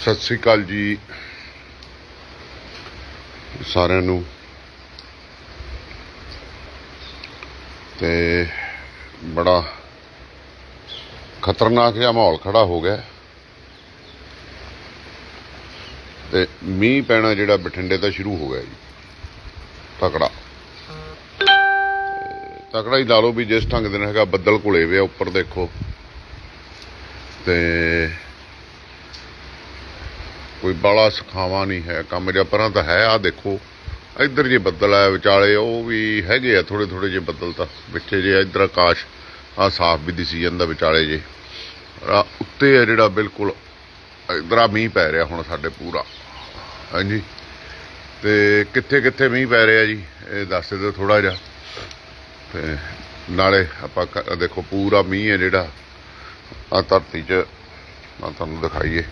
ਸਤਿ ਸ੍ਰੀ ਅਕਾਲ ਜੀ। ਸਾਰਿਆਂ ਨੂੰ। ਤੇ ਬੜਾ ਖਤਰਨਾਕ ਜਿਹਾ ਮਾਹੌਲ ਖੜਾ ਹੋ ਗਿਆ। ਤੇ ਮੀਂਹ ਪੈਣਾ ਜਿਹੜਾ ਬਠਿੰਡੇ ਦਾ ਸ਼ੁਰੂ ਹੋ ਗਿਆ ਜੀ। ਤਕੜਾ। ਤਕੜਾ ਹੀ ਲਾ ਲਓ ਵੀ ਜਿਸ ਢੰਗ ਦੇ ਨਾਲ ਹੈਗਾ ਬੱਦਲ ਘੁਲੇ ਵੇ ਉੱਪਰ ਦੇਖੋ। ਤੇ ਕੋਈ ਬਾਲਾ ਸਖਾਵਾ ਨਹੀਂ ਹੈ ਕੰਮ ਜਿਹਾ, ਪਰਾਂ ਤਾਂ ਹੈ ਆ ਦੇਖੋ। ਇੱਧਰ ਜੇ ਬੱਦਲ ਆ ਵਿਚਾਲੇ, ਉਹ ਵੀ ਹੈਗੇ ਆ ਥੋੜੇ ਥੋੜੇ ਜੇ ਬੱਦਲ ਤਾਂ ਵਿੱਚੇ ਜੇ, ਇੱਧਰ ਆਕਾਸ਼ ਆ ਸਾਫ਼ ਵੀ ਦਿਸੀ ਜਾਂਦਾ ਵਿਚਾਲੇ ਜੇ। ਆ ਉੱਤੇ ਆ ਜਿਹੜਾ ਬਿਲਕੁਲ, ਇੱਧਰ ਆ ਮੀਂਹ ਪੈ ਰਿਹਾ ਹੁਣ ਸਾਡੇ ਪੂਰਾ। ਹਾਂਜੀ। ਤੇ ਕਿੱਥੇ ਕਿੱਥੇ ਮੀਂਹ ਪੈ ਰਿਹਾ ਜੀ? ਇਹ ਦੱਸ ਦਿਓ ਥੋੜਾ ਜਿਹਾ। ਤੇ ਨਾਲੇ ਆਪਾਂ ਦੇਖੋ ਪੂਰਾ ਮੀਂਹ ਹੈ ਜਿਹੜਾ। ਆ ਧਰਤੀ 'ਚ, ਮੈਂ ਤੁਹਾਨੂੰ ਦਿਖਾਈਏ।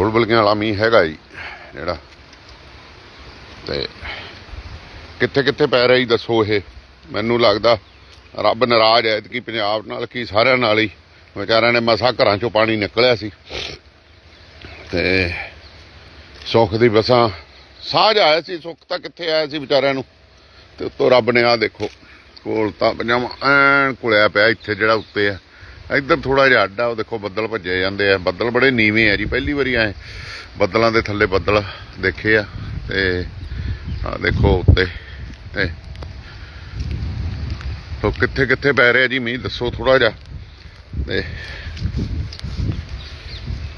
ਬੁਲਬੁਲੀਆਂ ਵਾਲਾ ਮੀਂਹ ਹੈਗਾ ਜੀ, ਜਿਹੜਾ। ਤੇ ਕਿੱਥੇ ਕਿੱਥੇ ਪੈ ਰਿਹਾ ਜੀ ਦੱਸੋ ਇਹ? ਮੈਨੂੰ ਲੱਗਦਾ ਰੱਬ ਨਾਰਾਜ਼ ਹੈ ਕਿ ਪੰਜਾਬ ਨਾਲ ਕੀ ਸਾਰਿਆਂ ਨਾਲ ਹੀ। ਵਿਚਾਰਿਆਂ ਨੇ ਮਸਾ ਘਰਾਂ ਚੋਂ ਪਾਣੀ ਨਿਕਲਿਆ ਸੀ। ਤੇ ਸੁੱਖ ਦੀ ਬਸਾਂ ਸਾਜ ਆਇਆ ਸੀ, ਸੁੱਖ ਤਾਂ ਕਿੱਥੇ ਆਇਆ ਸੀ ਵਿਚਾਰਿਆਂ ਨੂੰ? ਤੇ ਉੱਤੋਂ ਰੱਬ ਨੇ ਆ ਦੇਖੋ, ਕੋਲ ਤਾਂ ਪੰਜਾਂ ਐਨ ਕੁਲਿਆ ਪਿਆ ਇੱਥੇ ਜਿਹੜਾ ਉੱਤੇ ਆ। ਇੱਧਰ ਥੋੜਾ ਜਿਹਾ ਅੱਡਾ, ਉਹ ਦੇਖੋ ਬੱਦਲ ਭੱਜੇ ਜਾਂਦੇ ਆ। ਬੱਦਲ ਬੜੇ ਨੀਵੇਂ ਆ ਜੀ, ਪਹਿਲੀ ਵਾਰੀ ਆਏ। ਬੱਦਲਾਂ ਦੇ ਥੱਲੇ ਬੱਦਲ ਦੇਖੇ ਆ, ਤੇ ਆ ਦੇਖੋ ਉੱਤੇ, ਤੇ ਤੋ ਕਿੱਥੇ ਕਿੱਥੇ ਪੈ ਰਿਹਾ ਜੀ, ਮੀਂਹ ਦੱਸੋ ਥੋੜਾ ਜਿਹਾ। ਤੇ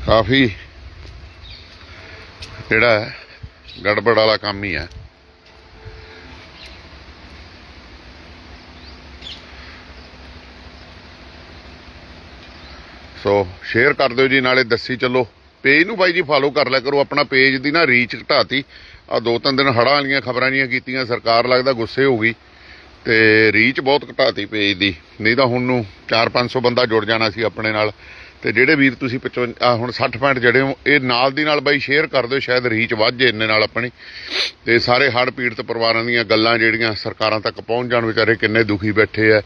ਕਾਫੀ ਜਿਹੜਾ ਗੜਬੜ ਵਾਲਾ ਕੰਮ ਹੀ ਹੈ। ਸੋ ਸ਼ੇਅਰ ਕਰ ਦਿਓ ਜੀ, ਨਾਲੇ ਦੱਸੀ ਚੱਲੋ। ਪੇਜ ਨੂੰ ਬਾਈ ਜੀ ਫਾਲੋ ਕਰ ਲਿਆ ਕਰੋ, ਆਪਣਾ ਪੇਜ ਦੀ ਨਾ ਰੀਚ ਘਟਾਤੀ। ਆ ਦੋ ਤਿੰਨ ਦਿਨ ਹੜਾਂ ਵਾਲੀਆਂ ਖਬਰਾਂ ਜੀਆਂ ਕੀਤੀਆਂ, ਸਰਕਾਰ ਲੱਗਦਾ ਗੁੱਸੇ ਹੋ ਗਈ। ਤੇ ਰੀਚ ਬਹੁਤ ਘਟਾਤੀ ਪੇਜ ਦੀ। ਨਹੀਂ ਤਾਂ ਹੁਣ ਨੂੰ 4-500 ਬੰਦਾ ਜੁੜ ਜਾਣਾ ਸੀ ਆਪਣੇ ਨਾਲ। ਤੇ ਜਿਹੜੇ ਵੀਰ ਤੁਸੀਂ 55 ਹੁਣ 60 ਪੁਆਇੰਟ ਜਿਹੜੇ ਹੋ, ਇਹ ਨਾਲ ਦੀ ਨਾਲ ਬਾਈ ਸ਼ੇਅਰ ਕਰ ਦਿਓ, ਸ਼ਾਇਦ ਰੀਚ ਵੱਧ ਜੇ ਇੰਨੇ ਨਾਲ ਆਪਣੀ। ਤੇ ਸਾਰੇ ਹੜ੍ਹ ਪੀੜਤ ਪਰਿਵਾਰਾਂ ਦੀਆਂ ਗੱਲਾਂ ਜਿਹੜੀਆਂ ਸਰਕਾਰਾਂ ਤੱਕ ਪਹੁੰਚ ਜਾਣ, ਵਿਚਾਰੇ ਕਿੰਨੇ ਦੁਖੀ ਬੈਠੇ ਆ।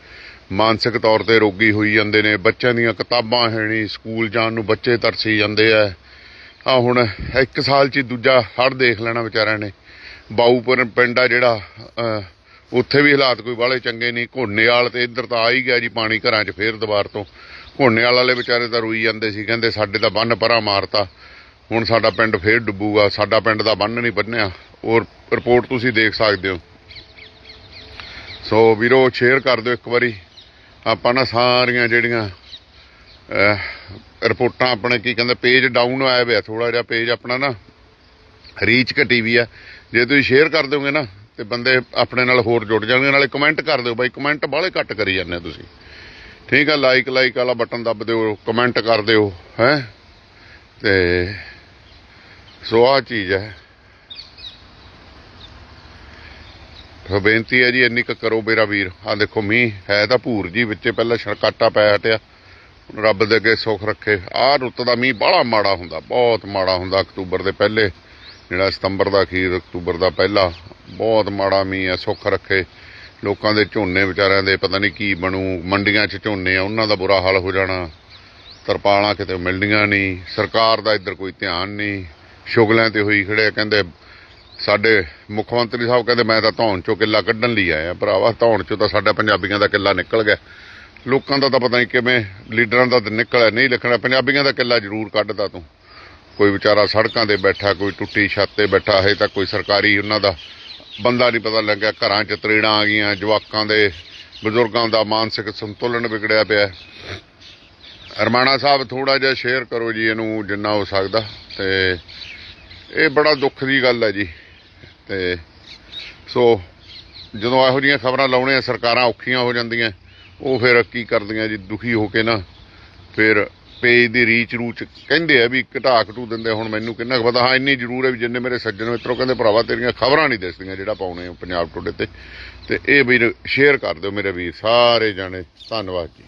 ਮਾਨਸਿਕ ਤੌਰ ਤੇ ਰੋਗੀ ਹੋਈ ਜਾਂਦੇ ਨੇ, ਬੱਚਿਆਂ ਦੀਆਂ ਕਿਤਾਬਾਂ ਹੈ ਨਹੀਂ ਸਕੂਲ ਜਾਣ ਨੂੰ ਬੱਚੇ ਤਰਸੀ ਜਾਂਦੇ ਆ। ਆ ਹੁਣ ਇੱਕ ਸਾਲ ਚ ਹੀ ਦੂਜਾ ਹੜ੍ਹ ਦੇਖ ਲੈਣਾ ਵਿਚਾਰਿਆਂ ਨੇ। ਬਾਊਪੁਰ ਪਿੰਡ ਆ ਜਿਹੜਾ ਉੱਥੇ ਵੀ ਹਾਲਾਤ ਕੋਈ ਬਾਹਲੇ ਚੰਗੇ ਨਹੀਂ। ਘੋਨੇ ਘੋਨੇਵਾਲ ਤੇ ਇੱਧਰ ਤਾਂ ਆ ਹੀ ਗਿਆ ਜੀ ਪਾਣੀ ਘਰਾਂ 'ਚ ਫੇਰ ਦੁਬਾਰ ਤੋਂ। ਘੋਨੇ ਘੋਨੇਵਾਲ ਵਾਲੇ ਵਿਚਾਰੇ ਤਾਂ ਰੋਈ ਜਾਂਦੇ ਸੀ, ਕਹਿੰਦੇ ਸਾਡੇ ਤਾਂ ਬੰਨ ਪਰਾਂ ਮਾਰਤਾ। ਹੁਣ ਸਾਡਾ ਪਿੰਡ ਫੇਰ ਡੁੱਬੂਗਾ, ਸਾਡਾ ਪਿੰਡ ਦਾ ਬੰਨ ਨਹੀਂ ਬੰਨਿਆ। ਔਰ ਰਿਪੋਰਟ ਤੁਸੀਂ ਦੇਖ ਸਕਦੇ ਹੋ। ਸੋ ਵੀਰੋ, ਸ਼ੇਅਰ ਕਰ ਦਿਓ ਇੱਕ ਵਾਰੀ। ਆਪਾਂ ਨਾ ਸਾਰੀਆਂ ਜਿਹੜੀਆਂ ਰਿਪੋਰਟਾਂ ਆਪਣੇ ਕੀ ਕਹਿੰਦੇ ਪੇਜ ਡਾਊਨ ਆਇਆ ਹੋਇਆ ਥੋੜਾ ਜਿਹਾ ਪੇਜ ਆਪਣਾ ਨਾ ਰੀਚ ਘਟੀ ਵੀ ਆ। ਜੇ ਤੁਸੀਂ ਸ਼ੇਅਰ ਕਰ ਦਿਓਗੇ ਨਾ, ਤੇ ਬੰਦੇ ਆਪਣੇ ਨਾਲ ਹੋਰ ਜੁੜ ਜਾਣਗੇ, ਨਾਲੇ ਕਮੈਂਟ ਕਰ ਦਿਓ ਬਾਈ ਕਮੈਂਟ ਬਾਹਲੇ ਘੱਟ ਕਰੀ ਜਾਂਦੇ ਤੁਸੀਂ। ਠੀਕ ਆ ਲਾਈਕ ਲਾਈਕ ਵਾਲਾ ਬਟਨ ਦੱਬ ਦਿਓ ਕਮੈਂਟ ਕਰ ਦਿਓ, ਹੈ? ਤੇ, ਸੋ ਆ ਚੀਜ਼ ਹੈ। ਸੋ ਬੇਨਤੀ ਹੈ ਜੀ, ਇੰਨੀ ਕੁ ਕਰੋ ਮੇਰਾ ਵੀਰ। ਆ ਦੇਖੋ, ਮੀਂਹ ਹੈ ਤਾਂ ਭੂਰ ਜੀ, ਵਿੱਚੇ ਪਹਿਲਾਂ ਛੜਕਾਟਾ ਪੈ ਹਟਿਆ। ਰੱਬ ਦੇ ਅੱਗੇ ਸੁੱਖ ਰੱਖੇ। ਆਹ ਰੁੱਤ ਦਾ ਮੀਂਹ ਬੜਾ ਮਾੜਾ ਹੁੰਦਾ, ਬਹੁਤ ਮਾੜਾ ਹੁੰਦਾ ਅਕਤੂਬਰ ਦੇ ਪਹਿਲੇ। ਜਿਹੜਾ ਸਤੰਬਰ ਦਾ ਅਖੀਰ, ਅਕਤੂਬਰ ਦਾ ਪਹਿਲਾ, ਬਹੁਤ ਮਾੜਾ ਮੀਂਹ ਹੈ, ਸੁੱਖ ਰੱਖੇ। ਲੋਕਾਂ ਦੇ ਝੋਨੇ ਵਿਚਾਰਿਆਂ ਦੇ, ਪਤਾ ਨਹੀਂ ਕੀ ਬਣੂ, ਮੰਡੀਆਂ 'ਚ ਝੋਨੇ ਆ, ਉਹਨਾਂ ਦਾ ਬੁਰਾ ਹਾਲ ਹੋ ਜਾਣਾ। ਤਰਪਾਲਾਂ ਕਿਤੇ ਮਿਲਣੀਆਂ ਨਹੀਂ, ਸਰਕਾਰ ਦਾ ਇੱਧਰ ਕੋਈ ਧਿਆਨ ਨਹੀਂ। ਸ਼ੁਗਲਿਆਂ ਤੇ ਹੋਈ ਖੜੇ ਕਹਿੰਦੇ ਸਾਡੇ ਮੁੱਖ ਮੰਤਰੀ ਸਾਹਿਬ ਕਹਿੰਦੇ, ਮੈਂ ਤਾਂ ਧੌਣ ਚੋਂ ਕਿੱਲਾ ਕੱਢਣ ਲਈ ਆਇਆ, ਭਰਾਵਾ, ਧੌਣ ਚੋਂ ਤਾਂ ਸਾਡਾ ਪੰਜਾਬੀਆਂ ਦਾ ਕਿੱਲਾ ਨਿਕਲ ਗਿਆ। ਲੋਕਾਂ ਦਾ ਤਾਂ ਪਤਾ ਨਹੀਂ ਕਿਵੇਂ ਲੀਡਰਾਂ ਦਾ ਤਾਂ ਨਿਕਲਿਆ ਨਹੀਂ ਲਿਖਣਾ, ਪੰਜਾਬੀਆਂ ਦਾ ਕਿੱਲਾ ਜ਼ਰੂਰ ਕੱਢਦਾ ਤੂੰ। ਕੋਈ ਵਿਚਾਰਾ ਸੜਕਾਂ ਤੇ ਬੈਠਾ, ਕੋਈ ਟੁੱਟੀ ਛੱਤ ਤੇ ਬੈਠਾ ਹੈ ਤਾਂ ਕੋਈ ਸਰਕਾਰੀ ਉਹਨਾਂ ਦਾ ਬੰਦਾ ਨਹੀਂ ਪਤਾ ਲੱਗਿਆ, ਘਰਾਂ 'ਚ ਤਰੀੜਾਂ ਆ ਗਈਆਂ, ਜਵਾਕਾਂ ਦੇ ਬਜ਼ੁਰਗਾਂ ਦਾ ਮਾਨਸਿਕ ਸੰਤੁਲਨ ਵਿਗੜਿਆ ਪਿਆ ਅਰਮਾਣਾ ਸਾਹਿਬ ਥੋੜਾ ਜਿਹਾ ਸ਼ੇਅਰ ਕਰੋ ਜੀ, ਇਹਨੂੰ ਜਿੰਨਾ ਹੋ ਸਕਦਾ ਤੇ ਇਹ ਬੜਾ ਦੁੱਖ ਦੀ ਗੱਲ ਹੈ ਜੀ। ਤੇ ਸੋ ਜਦੋਂ ਇਹੋ ਜਿਹੀਆਂ ਖਬਰਾਂ ਲਾਉਣੇ ਆ, ਸਰਕਾਰਾਂ ਔਖੀਆਂ ਹੋ ਜਾਂਦੀਆਂ, ਉਹ ਫਿਰ ਕੀ ਕਰਦੀਆਂ ਜੀ, ਦੁਖੀ ਹੋ ਕੇ ਨਾ ਫਿਰ ਪੇਜ ਦੀ ਰੀਚ ਰੂਚ ਕਹਿੰਦੇ ਆ ਵੀ ਘਟਾ ਘਟੂ ਦਿੰਦੇ ਹੁਣ ਮੈਨੂੰ ਕਿੰਨਾ ਕੁ ਪਤਾ? ਹਾਂ, ਇੰਨੀ ਜ਼ਰੂਰ ਹੈ ਵੀ ਜਿੰਨੇ ਮੇਰੇ ਸੱਜਣ ਮਿੱਤਰੋ ਕਹਿੰਦੇ, ਭਰਾਵਾ ਤੇਰੀਆਂ ਖਬਰਾਂ ਨਹੀਂ ਦਿਸਦੀਆਂ ਜਿਹੜਾ ਪਾਉਣੇ ਪੰਜਾਬ ਟੋਡੇ ਤੇ। ਤੇ ਇਹ ਵੀਰ ਸ਼ੇਅਰ ਕਰ ਦਿਓ ਮੇਰੇ ਵੀਰ, ਸਾਰੇ ਜਾਣੇ, ਧੰਨਵਾਦ ਜੀ।